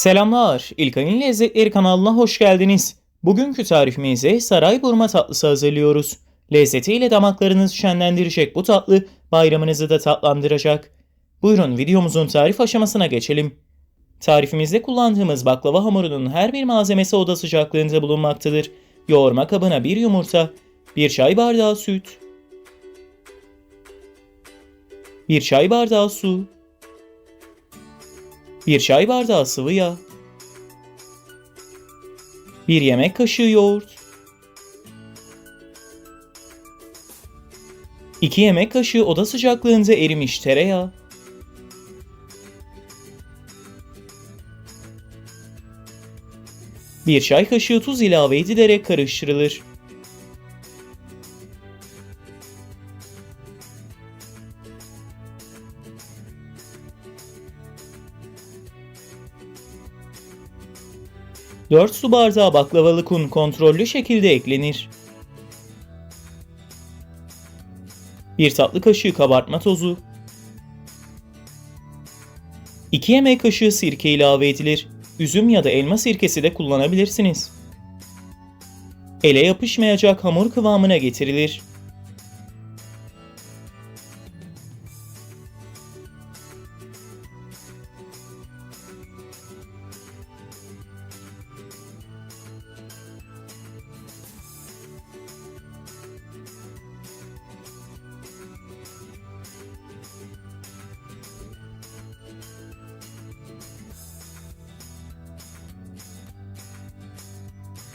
Selamlar, İlkan'ın Lezzetleri kanalına hoş geldiniz. Bugünkü tarifimize saray burma tatlısı hazırlıyoruz. Lezzetiyle damaklarınızı şenlendirecek bu tatlı bayramınızı da tatlandıracak. Buyurun videomuzun tarif aşamasına geçelim. Tarifimizde kullandığımız baklava hamurunun her bir malzemesi oda sıcaklığında bulunmaktadır. Yoğurma kabına bir yumurta, bir çay bardağı süt, bir çay bardağı su, bir çay bardağı sıvı yağ, bir yemek kaşığı yoğurt, 2 yemek kaşığı oda sıcaklığında erimiş tereyağı, bir çay kaşığı tuz ilave edilerek karıştırılır. Dört su bardağı baklavalık un kontrollü şekilde eklenir. Bir tatlı kaşığı kabartma tozu, 2 yemek kaşığı sirke ilave edilir. Üzüm ya da elma sirkesi de kullanabilirsiniz. Ele yapışmayacak hamur kıvamına getirilir.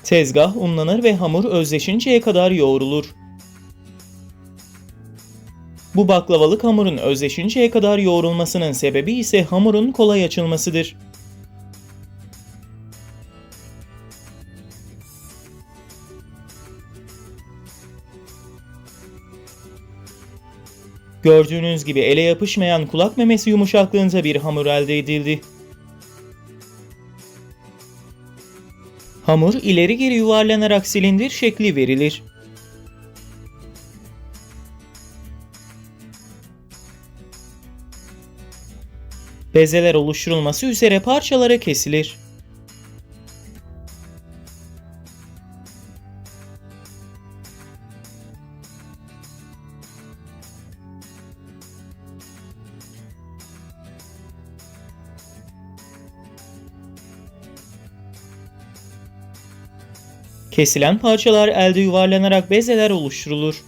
Tezgah unlanır ve hamur özleşinceye kadar yoğrulur. Bu baklavalık hamurun özleşinceye kadar yoğrulmasının sebebi ise hamurun kolay açılmasıdır. Gördüğünüz gibi ele yapışmayan kulak memesi yumuşaklığında bir hamur elde edildi. Hamur ileri geri yuvarlanarak silindir şekli verilir. Bezeler oluşturulması üzere parçalara kesilir. Kesilen parçalar elde yuvarlanarak bezeler oluşturulur.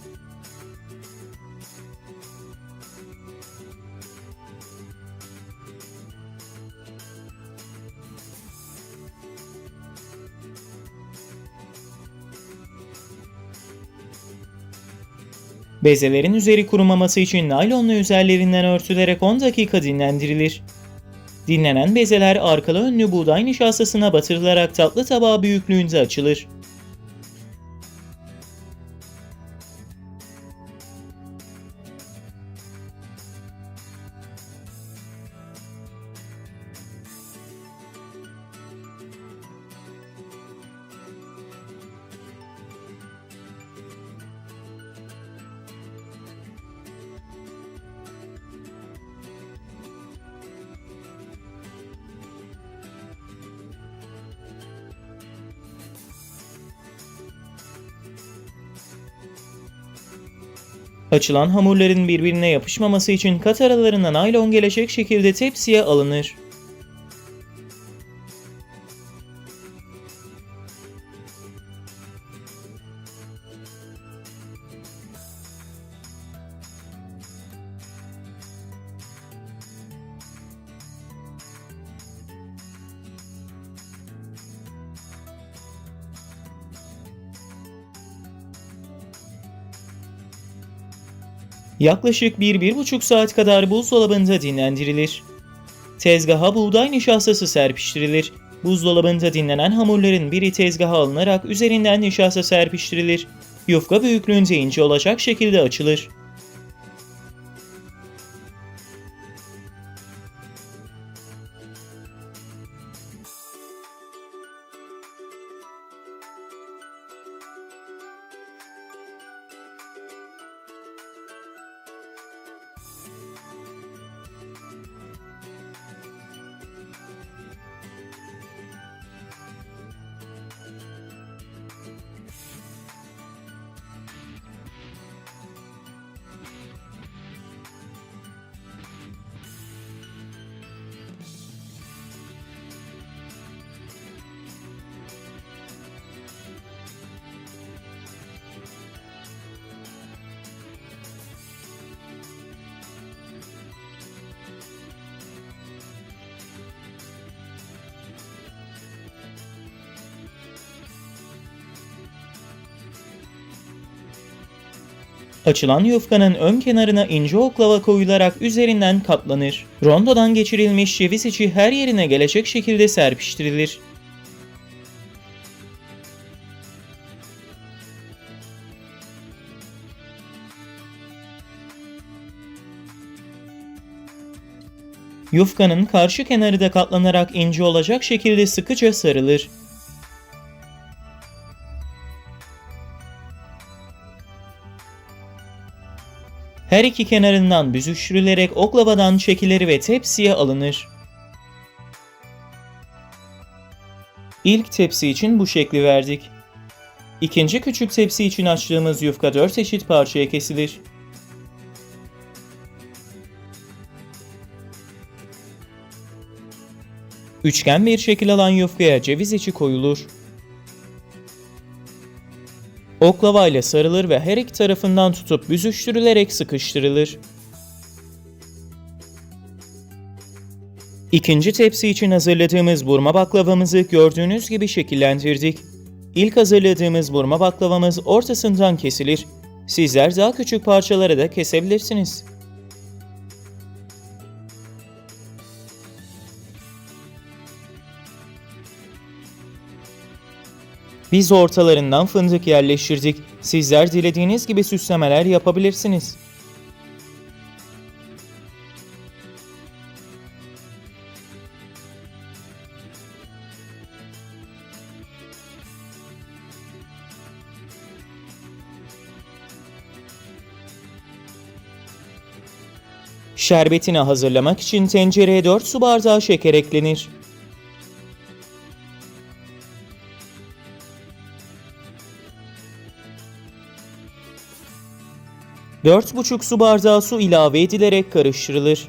Bezelerin üzeri kurumaması için naylonla üzerlerinden örtülerek 10 dakika dinlendirilir. Dinlenen bezeler arkalı önlü buğday nişastasına batırılarak tatlı tabağı büyüklüğünde açılır. Açılan hamurların birbirine yapışmaması için kat aralarına naylon gelecek şekilde tepsiye alınır. Yaklaşık 1-1,5 saat kadar buzdolabında dinlendirilir. Tezgaha buğday nişastası serpiştirilir. Buzdolabında dinlenen hamurların biri tezgaha alınarak üzerinden nişasta serpiştirilir. Yufka büyüklüğünde ince olacak şekilde açılır. Açılan yufkanın ön kenarına ince oklava koyularak üzerinden katlanır. Rondodan geçirilmiş ceviz içi her yerine gelecek şekilde serpiştirilir. Yufkanın karşı kenarı da katlanarak ince olacak şekilde sıkıca sarılır. Her iki kenarından büzüştürülerek oklavadan çekilir ve tepsiye alınır. İlk tepsi için bu şekli verdik. İkinci küçük tepsi için açtığımız yufka 4 eşit parçaya kesilir. Üçgen bir şekil alan yufkaya ceviz içi koyulur. Oklava ile sarılır ve her iki tarafından tutup büzüştürülerek sıkıştırılır. İkinci tepsi için hazırladığımız burma baklavamızı gördüğünüz gibi şekillendirdik. İlk hazırladığımız burma baklavamız ortasından kesilir. Sizler daha küçük parçalara da kesebilirsiniz. Biz ortalarından fındık yerleştirdik. Sizler dilediğiniz gibi süslemeler yapabilirsiniz. Şerbetini hazırlamak için tencereye 4 su bardağı şeker eklenir. 4,5 su bardağı su ilave edilerek karıştırılır.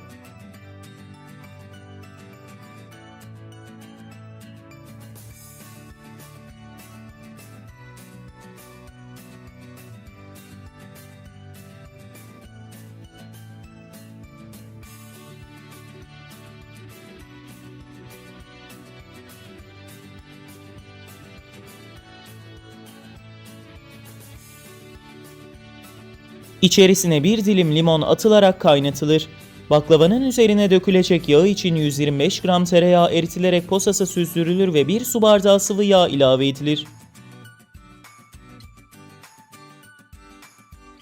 İçerisine bir dilim limon atılarak kaynatılır. Baklavanın üzerine dökülecek yağı için 125 gram tereyağı eritilerek posasa süzdürülür ve bir su bardağı sıvı yağ ilave edilir.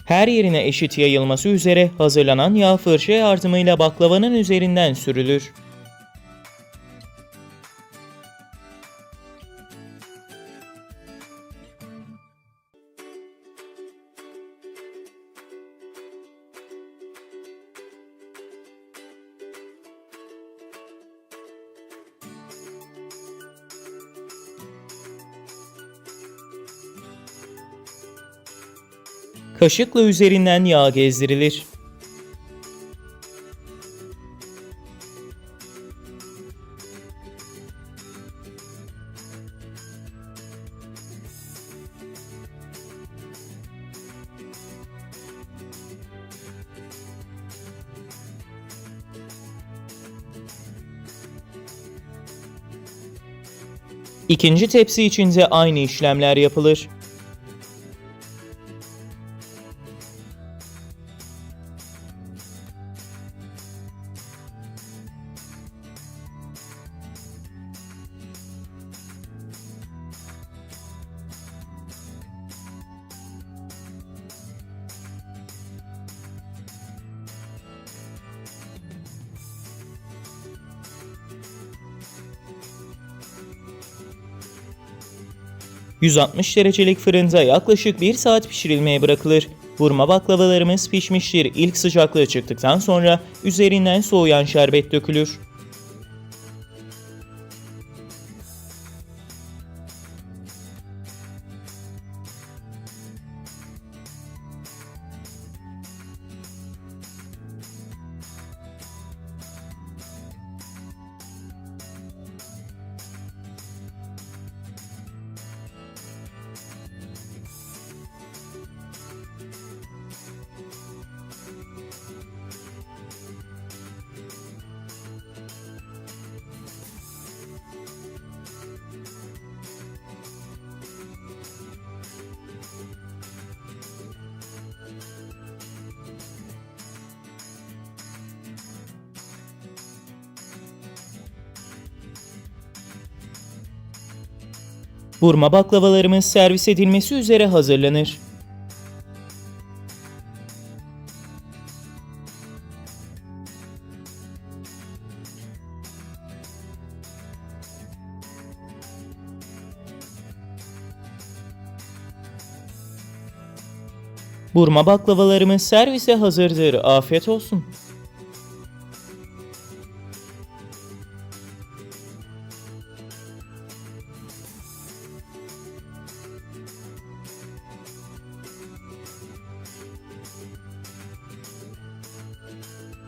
Her yerine eşit yayılması üzere hazırlanan yağ fırça yardımıyla baklavanın üzerinden sürülür. Kaşıkla üzerinden yağ gezdirilir. İkinci tepsi için de aynı işlemler yapılır. ...160 derecelik fırında yaklaşık 1 saat pişirilmeye bırakılır. Vurma baklavalarımız pişmiştir. İlk sıcaklığı çıktıktan sonra üzerinden soğuyan şerbet dökülür. Burma baklavalarımız servis edilmesi üzere hazırlanır. Burma baklavalarımız servise hazırdır. Afiyet olsun.